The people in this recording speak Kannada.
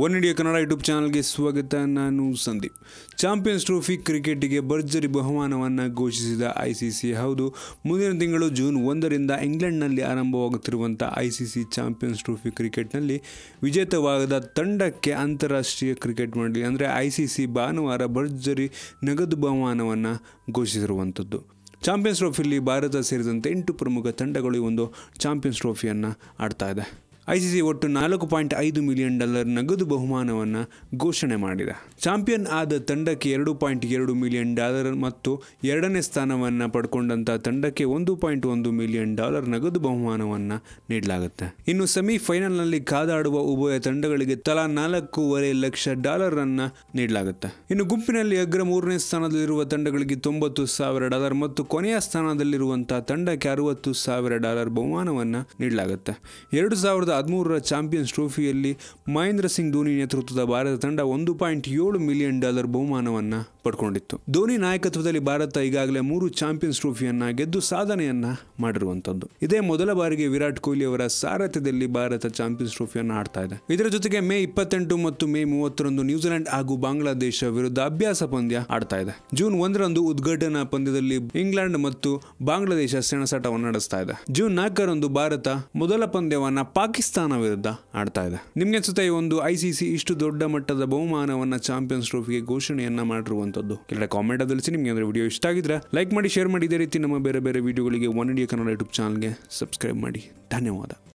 ಒನ್ ಇಂಡಿಯಾ ಕನ್ನಡ ಯೂಟ್ಯೂಬ್ ಚಾನಲ್ಗೆ ಸ್ವಾಗತ, ನಾನು ಸಂದೀಪ್. ಚಾಂಪಿಯನ್ಸ್ ಟ್ರೋಫಿ ಕ್ರಿಕೆಟ್ಗೆ ಭರ್ಜರಿ ಬಹುಮಾನವನ್ನು ಘೋಷಿಸಿದ ಐಸಿಸಿ ಹೌದು, ಮುಂದಿನ ತಿಂಗಳು ಜೂನ್ ಒಂದರಿಂದ ಇಂಗ್ಲೆಂಡ್ನಲ್ಲಿ ಆರಂಭವಾಗುತ್ತಿರುವಂಥ ಐಸಿಸಿ ಚಾಂಪಿಯನ್ಸ್ ಟ್ರೋಫಿ ಕ್ರಿಕೆಟ್ನಲ್ಲಿ ವಿಜೇತವಾದ ತಂಡಕ್ಕೆ ಅಂತಾರಾಷ್ಟ್ರೀಯ ಕ್ರಿಕೆಟ್ ಮಂಡಳಿ, ಅಂದರೆ ಐಸಿಸಿ ಭಾನುವಾರ ಭರ್ಜರಿ ನಗದು ಬಹುಮಾನವನ್ನು ಘೋಷಿಸಿರುವಂಥದ್ದು. ಚಾಂಪಿಯನ್ಸ್ ಟ್ರೋಫಿಯಲ್ಲಿ ಭಾರತ ಸೇರಿದಂತೆ ಎಂಟು ಪ್ರಮುಖ ತಂಡಗಳು ಒಂದು ಚಾಂಪಿಯನ್ಸ್ ಟ್ರೋಫಿಯನ್ನು ಆಡ್ತಾ ಇದೆ. ಐಸಿಸಿ ಒಟ್ಟು ನಾಲ್ಕು ಪಾಯಿಂಟ್ ಐದು ಮಿಲಿಯನ್ ಡಾಲರ್ ನಗದು ಬಹುಮಾನವನ್ನು ಘೋಷಣೆ ಮಾಡಿದೆ. ಚಾಂಪಿಯನ್ ಆದ ತಂಡಕ್ಕೆ ಎರಡು ಪಾಯಿಂಟ್ ಎರಡು ಮಿಲಿಯನ್ ಡಾಲರ್ ಮತ್ತು ಎರಡನೇ ಸ್ಥಾನವನ್ನು ಪಡ್ಕೊಂಡಂಥ ತಂಡಕ್ಕೆ ಒಂದು ಪಾಯಿಂಟ್ ಒಂದು ಮಿಲಿಯನ್ ಡಾಲರ್ ನಗದು ಬಹುಮಾನವನ್ನು ನೀಡಲಾಗುತ್ತೆ. ಇನ್ನು ಸೆಮಿಫೈನಲ್ನಲ್ಲಿ ಕಾದಾಡುವ ಉಭಯ ತಂಡಗಳಿಗೆ ತಲಾ ನಾಲ್ಕೂವರೆ ಲಕ್ಷ ಡಾಲರ್ ಅನ್ನ ನೀಡಲಾಗುತ್ತೆ. ಇನ್ನು ಗುಂಪಿನಲ್ಲಿ ಅಗ್ರ ಮೂರನೇ ಸ್ಥಾನದಲ್ಲಿರುವ ತಂಡಗಳಿಗೆ ತೊಂಬತ್ತು ಸಾವಿರ ಡಾಲರ್ ಮತ್ತು ಕೊನೆಯ ಸ್ಥಾನದಲ್ಲಿರುವಂತಹ ತಂಡಕ್ಕೆ ಅರವತ್ತು ಸಾವಿರ ಡಾಲರ್ ಬಹುಮಾನವನ್ನು ನೀಡಲಾಗುತ್ತೆ. ಎರಡು ಸಾವಿರದ ಹದಿಮೂರರ ಚಾಂಪಿಯನ್ಸ್ ಟ್ರೋಫಿಯಲ್ಲಿ ಮಹೇಂದ್ರ ಸಿಂಗ್ ಧೋನಿ ನೇತೃತ್ವದ ಭಾರತ ತಂಡ ಒಂದು ಪಾಯಿಂಟ್ ಏಳು ಮಿಲಿಯನ್ ಡಾಲರ್ ಬಹುಮಾನವನ್ನು ಪಡ್ಕೊಂಡಿತ್ತು. ಧೋನಿ ನಾಯಕತ್ವದಲ್ಲಿ ಭಾರತ ಈಗಾಗಲೇ ಮೂರು ಚಾಂಪಿಯನ್ಸ್ ಟ್ರೋಫಿಯನ್ನ ಗೆದ್ದು ಸಾಧನೆಯನ್ನ ಮಾಡಿರುವಂತದ್ದು. ಇದೇ ಮೊದಲ ಬಾರಿಗೆ ವಿರಾಟ್ ಕೊಹ್ಲಿ ಅವರ ಸಾರಥ್ಯದಲ್ಲಿ ಭಾರತ ಚಾಂಪಿಯನ್ಸ್ ಟ್ರೋಫಿಯನ್ನು ಆಡ್ತಾ ಇದೆ. ಇದರ ಜೊತೆಗೆ ಮೇ ಇಪ್ಪತ್ತೆಂಟು ಮತ್ತು ಮೇ ಮೂವತ್ತರಂದು ನ್ಯೂಜಿಲೆಂಡ್ ಹಾಗೂ ಬಾಂಗ್ಲಾದೇಶ ವಿರುದ್ಧ ಅಭ್ಯಾಸ ಪಂದ್ಯ ಆಡ್ತಾ ಇದೆ. ಜೂನ್ ಒಂದರಂದು ಉದ್ಘಾಟನಾ ಪಂದ್ಯದಲ್ಲಿ ಇಂಗ್ಲೆಂಡ್ ಮತ್ತು ಬಾಂಗ್ಲಾದೇಶ ಸೆಣಸಾಟವನ್ನು ನಡೆಸ್ತಾ ಇದೆ. ಜೂನ್ ನಾಲ್ಕರಂದು ಭಾರತ ಮೊದಲ ಪಂದ್ಯವನ್ನ ಪಾಕಿಸ್ತಾನ ವಿರುದ್ಧ ಆಡ್ತಾ ಇದೆ. ನಿಮ್ಗೆ ಅನ್ಸುತ್ತೆ ಈ ಒಂದು ಸಿ ಇಷ್ಟು ದೊಡ್ಡ ಮಟ್ಟದ ಬಹುಮಾನವನ್ನ ಚಾಂಪಿಯನ್ಸ್ ಟ್ರೋಫಿಗೆ ಘೋಷಣೆಯನ್ನ ಮಾಡಿರುವಂತದ್ದು ಕೆಲ ಕಾಮೆಂಟ್ ತಿಳಿಸಿ. ನಿಮ್ಗೆ ಅಂದ್ರೆ ವಿಡಿಯೋ ಇಷ್ಟ ಆಗಿದ್ರೆ ಲೈಕ್ ಮಾಡಿ ಶೇರ್ ಮಾಡಿ. ಇದೇ ರೀತಿ ನಮ್ಮ ಬೇರೆ ಬೇರೆ ವಿಡಿಯೋಗಳಿಗೆ ಒನ್ ಇಂಡಿಯಾ ಕನ್ನಡ ಯೂಟ್ಯೂಬ್ ಚಾನಲ್ಗೆ ಸಬ್ಸ್ಕ್ರೈಬ್ ಮಾಡಿ. ಧನ್ಯವಾದ.